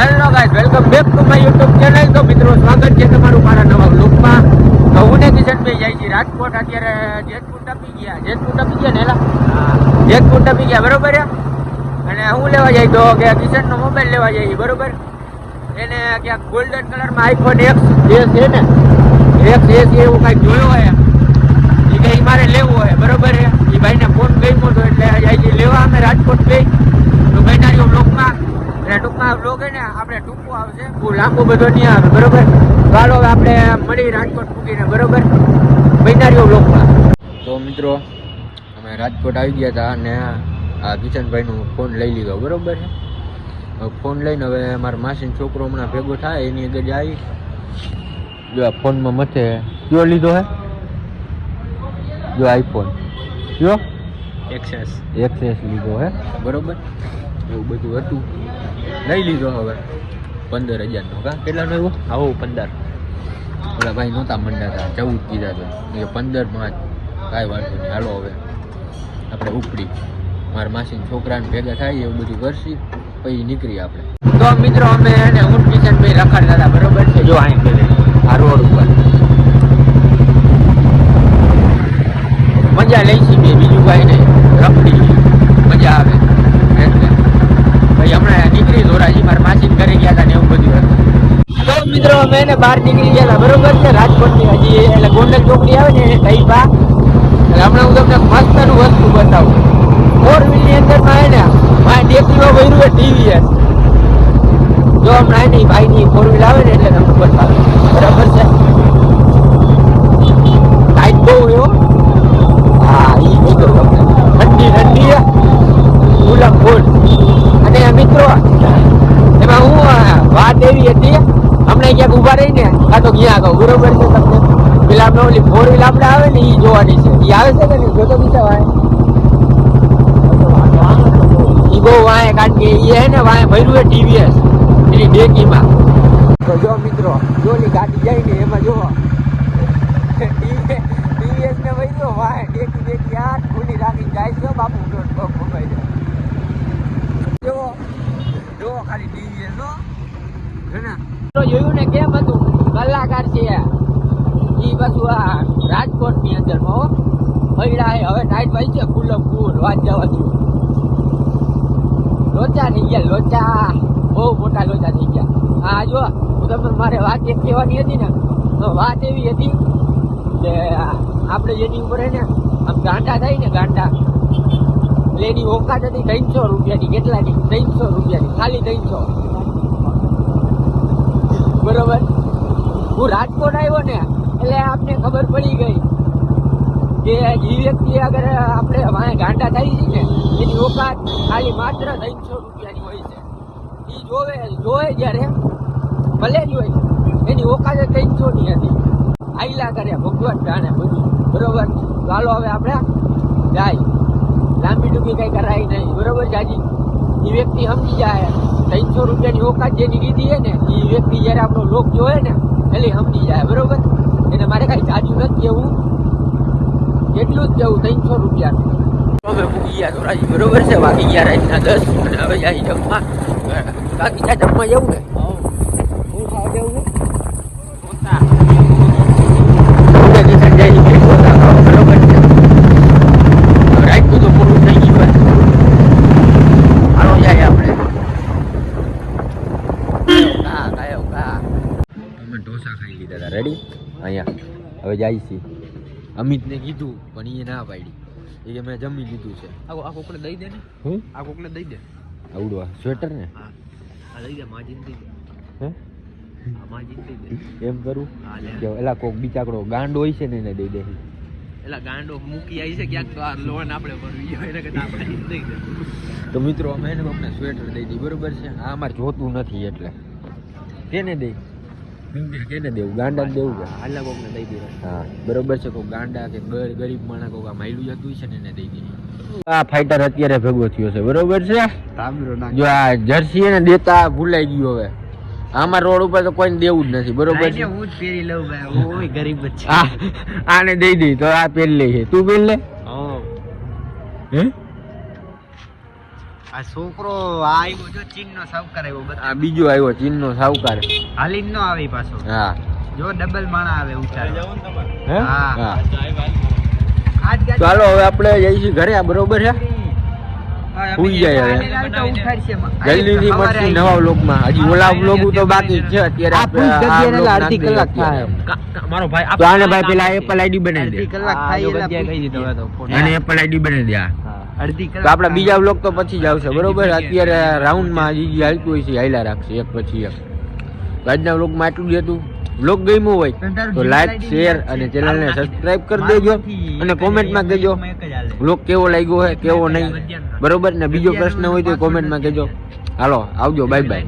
Hello guys welcome back to my YouTube channel તો મિત્રો સ્વાગત છે તમારું મારા નવા બ્લોગમાં તો હું ને કિશનભાઈ જાય છે રાજકોટ. અત્યારે જેતપુર ટપી ગયા. જેતપુર ટપી ગયા ને એલા? જેતપુર ટપી ગયા બરોબર અને હું લેવા જાય તો કે કિશનનો મોબાઈલ લેવા જાય બરોબર? એને ક્યાંક ગોલ્ડન કલરમાં આઈફોન એક્સ જે છે ને એક્સ એ છે એવું કાંઈક જોયું હોય એ કે મારે લેવું હોય બરોબર એ ભાઈને ફોન ગમ્યો મોટો એટલે જાય છે લેવા અમે રાજકોટ ગઈ. ટૂંકમાં બ્લોગ ને આપણે ટૂંકું આવશે. બહુ લાંબો બધો નહીં આવે બરોબર? હવે આપણે મળી રાજકોટ મૂકીને બરોબર? ગઈનારીઓ બ્લોકમાં તો મિત્રો અમે રાજકોટ આવી ગયા હતા અને આ કિશનભાઈનો ફોન લઈ લીધો બરોબર છે? ફોન લઈને હવે મારા માસીનો છોકરો હમણાં ભેગો થાય એની આગળ આવી જો આ ફોનમાં મથે કયો લીધો હે? જો આઈફોન કયો? એક્સેસ એક્સેસ લીધો હે. બરોબર? એવું બધું હતું. લઈ લીધો હવે. પંદર હજારનો કા? કેટલાનો એવું આવો પંદર. ઓલા ભાઈ નહોતા મંડાતા ચૌદ કીધા તો. એ પંદરમાં જ કાંઈ વાંધો નહીં હાલો હવે. આપણે ઉપડી. મારા માસીના છોકરાને ભેગા થાય એવું બધું કરશી પછી નીકળી આપણે. તો મિત્રો અમે એને ઊંટ કિશનભાઈ રખાડતા હતા બરોબર છે? જો અહીં પેલે આ રોડ ઉપર. મજા લઈશી બે બીજું કાંઈ નહીં રખડી મજા આવે એટલે ભાઈ હમણાં નીકળી ધોરાજી મારા માસી ઘરે ગયા હતા ને એવું બધું હતું તો મિત્રો, અમે એને બહાર નીકળી ગયા બરોબર છે? રાજકોટની હજી, એટલે ગોંડલ ચોકડી આવે ને એ ટાઈપા એટલે હમણાં હું તમને મસ્તનું વસ્તુ બતાવું. ફોર વ્હીલની અંદરમાં એને મારે ડેકીમાં ભર્યું છે ટીવીએસ જો હમણાં એની ભાઈની ફોર વ્હીલ આવે ને, એટલે તમને બતાવે બરાબર છે ટાઈટ બહુ એવો હા ઈ કીધું તમને ઠંડી ઠંડી ગુલાબ ફૂલ અને મિત્રો એમાં હું અ, વાત એવી હતી હમણાં ક્યાંક ઊભા રહીને તો ક્યાં તો બરોબર છે તમને? પેલા ઓલી ફોર વ્હીલ આપણે આવે ને એ જોવાની છે. એ આવે છે કે જોતો બીજા વાય ઈ બહુ વાય કારણ કે એ હે ને વાય ભર્યું એ ટીવીએસ એની ડેકીમાં. તો જો મિત્રો જો ની ગાડી જાય ને એમાં જો. ટીવીએસ ને ભર્યો વાય ડેકી ડેકી આઠ ખુલી રાખીને જાય છે બાપુ જાય. જો જો ખાલી ટીવીએસ, હો. જોયું ને કેમ હતું? કલાકાર છે. ઈ બધું આ રાજકોટની અંદર હો. હૈડા હે. હવે ટાઈટ ભાઈ છે ફૂલો ફૂલ વાત જવા છું લોચા થઈ ગયા, લોચા. બહુ મોટા લોચા થઈ ગયા. હા, જો. હું તમને મારે વાત એક કહેવાની હતી ને, તો વાત એવી હતી કે આપણે જેની ઉપર ને, આમ ગાંડા થાય ને ગાંડા લેડી ઓકાત હતી ત્રણસો રૂપિયાની, કેટલાની? ત્રણસો રૂપિયાની, ખાલી ત્રણસો. બરોબર? હું રાજકોટ આવ્યો ને, એટલે આપને ખબર પડી ગઈ કે એ વ્યક્તિ અગર આપણે વાંહે ગાંડા થઈ છે ને, એની ઓકાત ખાલી માત્ર ત્રણસો રૂપિયાની હોય છે. એ જોવે જોવે જ્યારે ભલે જ હોય એની ઓકાત ત્રણસો ની હતી. આઈલા કરે, ભગવાન જાણે બધું, બરોબર? ચાલો હવે આપણે જાય. લાંબી ડૂબી કઈ કરાય નહીં, બરોબર જાજી? એ વ્યક્તિ સમજી જાય, ત્રણસો રૂપિયાની ઓકાત જેની લીધી છે ને એ વ્યક્તિ જ્યારે આપણો લોક જોવે ને એટલે સમજી જાય, બરોબર? એને મારે કાંઈ જાજુ નથી કહેવું એટલું જ કેવું ત્રણસો રૂપિયા. અમે પૂગી ગયા ધોરાજી, બરોબર છે? બાકી ગયા રાતના દસ, અને હવે જાય જમવા. બાકી ત્યાં જમવા જવું ને હું ખાવા જવું પોતા જાય છે પોતા ખાવા બરોબર છે હવે રાખ્યું તો પૂરું થઈ ગયું હોય હાલો જાય આપણે કા કાયો કા અમે ઢોસા ખાઈ લીધા અહીંયા. હવે જાય છે. અમિતને કીધું પણ એ ના પાડી. એ કે મેં જમી લીધું છે. આ કોકને દઈ દે ને. હું? આ કોકને દઈ દે. આવડવા સ્વેટર ને? હા. આ લઈ દે માજીને દઈ દે. હે? એમ કરું? એલા કોક બિચાકડો ગાંડ હોય છે ને એને દઈ દે. એલા ગાંડો મૂકી આવી છે ક્યાંક તો આ લોન આપણે ભરવી હોય એને કરતા આપણે દઈ દે. તો મિત્રો અમે એને અમને સ્વેટર દઈ દી બરોબર છે? આ અમારે જોતું નથી એટલે. તેને દઈ. કેને દેવું ગાંડા દેવું કે કોકને દઈ દે હા બરોબર છે કોઈ ગાંડા કે ગરીબ માણસ કોઈ માયલું જતું છે ને એને દઈ દે આ ફાઈટર અત્યારે ભેગો થયો છે બરોબર છે? જો આ જર્સી એને દેતા ભૂલાઈ ગયું હવે. આમાં રોડ ઉપર તો કોઈને દેવું જ નથી બરોબર છે? હું જ પહેરી લઉં ભાઈ. ગરીબ જ આ આને દઈ દઈ તો આ પહેરી લે છે. તું પહેરી લે? હે? આ છોકરો આ આવ્યો જો ચીનનો સાવકાર આવ્યો બધા આ બીજો આવ્યો ચીનનો સાવકાર. હાલીન નો આવી પાછો. હા. જો ડબલ માણા આવે ઉતારો હા. ચાલો હવે આપણે જઈશું ઘરે આ બરોબર છે? સુઈ જાય હવે. જલ્દીથી મળશું નવા વ્લોગમાં. હજી ઓલા વ્લોગ તો બાકી જ છે અત્યારે આપણે આ અડધી કલાક થાય. મારો ભાઈ તો આને ભાઈ પેલા એપલ આઈડી બનાવી અડધી દે કલાક થાય એટલે અને એપલ આઈડી બનાવી દે આ. અડધી તો આપણા બીજા બ્લોક તો પછી જ આવશે બરોબર? અત્યારે રાઉન્ડમાં હજી જે હાલતું હોય છે હાલ્યા રાખશે એક પછી એક. તો આજના વ્લોગમાં આટલું જ હતું. વ્લોગ ગમ્યું હોય તો લાઈક શેર અને ચેનલને સબસ્ક્રાઇબ કરી દેજો અને કોમેન્ટમાં કહેજો વ્લોગ કેવો લાગ્યો હોય કેવો નહીં? બરોબર? ને બીજો પ્રશ્ન હોય તો કોમેન્ટમાં કહેજો. હાલો આવજો બાય બાય